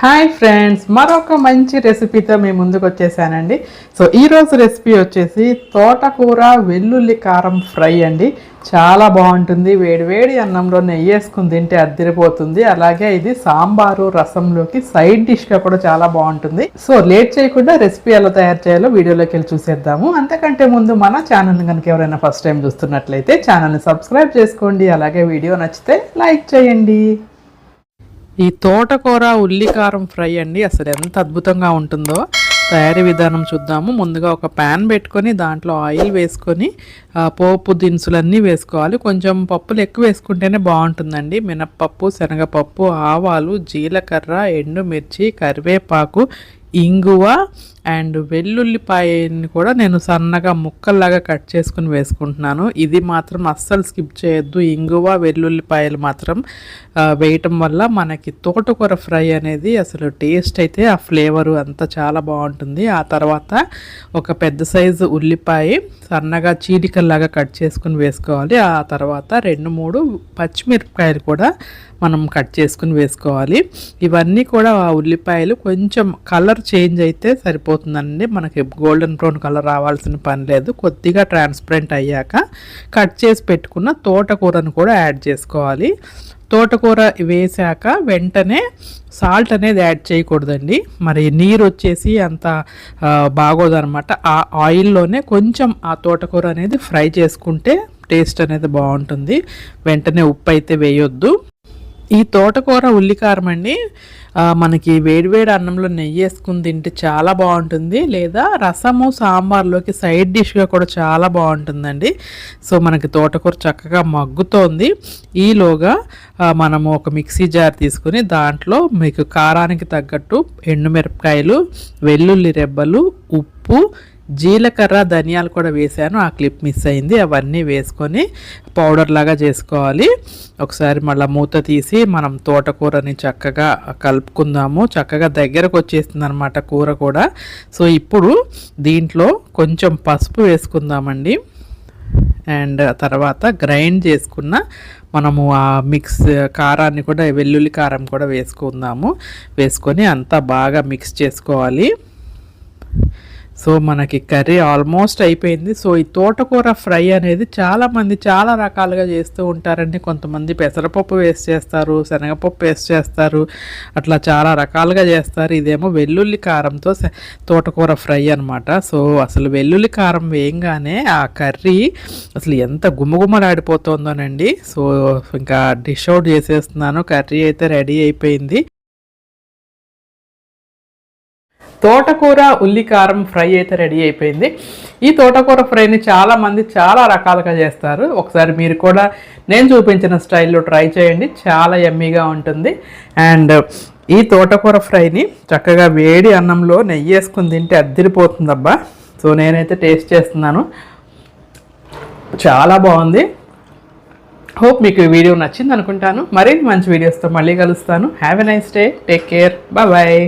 Hi friends మరొక మంచి రెసిపీతో మేము ముందుకు వచ్చేసానండి. సో ఈరోజు రెసిపీ వచ్చేసి తోటకూర వెల్లుల్లి కారం ఫ్రై అండి. చాలా బాగుంటుంది. వేడివేడి అన్నంలో నెయ్యి వేసుకుని తింటే అద్దరిపోతుంది. అలాగే ఇది సాంబారు రసంలోకి సైడ్ డిష్గా కూడా చాలా బాగుంటుంది. సో లేట్ చేయకుండా రెసిపీ ఎలా తయారు చేయాలో వీడియోలోకి వెళ్ళి చూసేద్దాము. అంతకంటే ముందు మన ఛానల్ని కనుక ఎవరైనా ఫస్ట్ టైం చూస్తున్నట్లయితే ఛానల్ని సబ్స్క్రైబ్ చేసుకోండి. అలాగే వీడియో నచ్చితే లైక్ చేయండి. ఈ తోటకూర ఉల్లికారం ఫ్రై అండి. అసలు ఎంత అద్భుతంగా ఉంటుందో తయారీ విధానం చూద్దాము. ముందుగా ఒక ప్యాన్ పెట్టుకొని దాంట్లో ఆయిల్ వేసుకొని పోపు దినుసులన్నీ వేసుకోవాలి. కొంచెం పప్పులు ఎక్కువ వేసుకుంటేనే బాగుంటుందండి. మినప్పప్పు శనగపప్పు ఆవాలు జీలకర్ర ఎండుమిర్చి కరివేపాకు ఇంగువ అండ్ వెల్లుల్లిపాయని కూడా నేను సన్నగా ముక్కల్లాగా కట్ చేసుకుని వేసుకుంటున్నాను. ఇది మాత్రం అస్సలు స్కిప్ చేయొద్దు. ఇంగువ వెల్లుల్లిపాయలు మాత్రం వేయటం వల్ల మనకి తోటకూర ఫ్రై అనేది అసలు టేస్ట్ అయితే ఆ ఫ్లేవరు అంతా చాలా బాగుంటుంది. ఆ తర్వాత ఒక పెద్ద సైజు ఉల్లిపాయ సన్నగా చీలికల్లాగా కట్ చేసుకుని వేసుకోవాలి. ఆ తర్వాత రెండు మూడు పచ్చిమిరపకాయలు కూడా మనం కట్ చేసుకుని వేసుకోవాలి. ఇవన్నీ కూడా ఆ ఉల్లిపాయలు కొంచెం కలర్ చేంజ్ అయితే సరిపోతుందండి. మనకి గోల్డెన్ బ్రౌన్ కలర్ రావాల్సిన పని లేదు. కొద్దిగా ట్రాన్స్పరెంట్ అయ్యాక కట్ చేసి పెట్టుకున్న తోటకూరను కూడా యాడ్ చేసుకోవాలి. తోటకూర వేసాక వెంటనే సాల్ట్ అనేది యాడ్ చేయకూడదండి. మరి నీరు వచ్చేసి అంత బాగోదనమాట ఆ ఆయిల్లోనే కొంచెం ఆ తోటకూర అనేది ఫ్రై చేసుకుంటే టేస్ట్ అనేది బాగుంటుంది. వెంటనే ఉప్పు అయితే వేయొద్దు. ఈ తోటకూర ఉల్లికారం అండి. మనకి వేడివేడి అన్నంలో నెయ్యి వేసుకుని తింటే చాలా బాగుంటుంది. లేదా రసము సాంబార్లోకి సైడ్ డిష్గా కూడా చాలా బాగుంటుందండి. సో మనకి తోటకూర చక్కగా మగ్గుతోంది. ఈలోగా మనము ఒక మిక్సీ జార్ తీసుకుని దాంట్లో మీకు కారానికి తగ్గట్టు ఎండుమిరపకాయలు వెల్లుల్లి రెబ్బలు ఉప్పు జీలకర్ర ధనియాలు కూడా వేసాను. ఆ క్లిప్ మిస్ అయింది. అవన్నీ వేసుకొని పౌడర్ లాగా చేసుకోవాలి. ఒకసారి మళ్ళీ మూత తీసి మనం తోటకూరని చక్కగా కలుపుకుందాము. చక్కగా దగ్గరకు వచ్చేస్తుంది అనమాట కూర కూడా. సో ఇప్పుడు దీంట్లో కొంచెం పసుపు వేసుకుందామండి. అండ్ తర్వాత గ్రైండ్ చేసుకున్న మనము ఆ మిక్స్ కారాన్ని కూడా వెల్లుల్లి కారం కూడా వేసుకుందాము. వేసుకొని అంతా బాగా మిక్స్ చేసుకోవాలి. సో మనకి కర్రీ ఆల్మోస్ట్ అయిపోయింది. సో ఈ తోటకూర ఫ్రై అనేది చాలామంది చాలా రకాలుగా చేస్తూ ఉంటారండి. కొంతమంది పెసరపప్పు వేస్ట్ చేస్తారు శనగపప్పు వేస్ట్ చేస్తారు అట్లా చాలా రకాలుగా చేస్తారు. ఇదేమో వెల్లుల్లి కారంతో తోటకూర ఫ్రై అనమాట సో అసలు వెల్లుల్లి కారం వేయంగానే ఆ కర్రీ అసలు ఎంత గుమగుమలాడిపోతుందోనండి. సో ఇంకా డిష్ అవుట్ చేసేస్తున్నాను. కర్రీ అయితే రెడీ అయిపోయింది. తోటకూర ఉల్లికారం ఫ్రై అయితే రెడీ అయిపోయింది. ఈ తోటకూర ఫ్రైని చాలామంది చాలా రకాలుగా చేస్తారు. ఒకసారి మీరు కూడా నేను చూపించిన స్టైల్లో ట్రై చేయండి. చాలా ఎమ్మీగా ఉంటుంది. అండ్ ఈ తోటకూర ఫ్రైని చక్కగా వేడి అన్నంలో నెయ్యి వేసుకుని తింటే అద్దిరిపోతుందబ్బా. సో నేనైతే టేస్ట్ చేస్తున్నాను. చాలా బాగుంది. హోప్ మీకు ఈ వీడియో నచ్చింది అనుకుంటాను మరిన్ని మంచి వీడియోస్తో మళ్ళీ కలుస్తాను. Have a nice day take care bye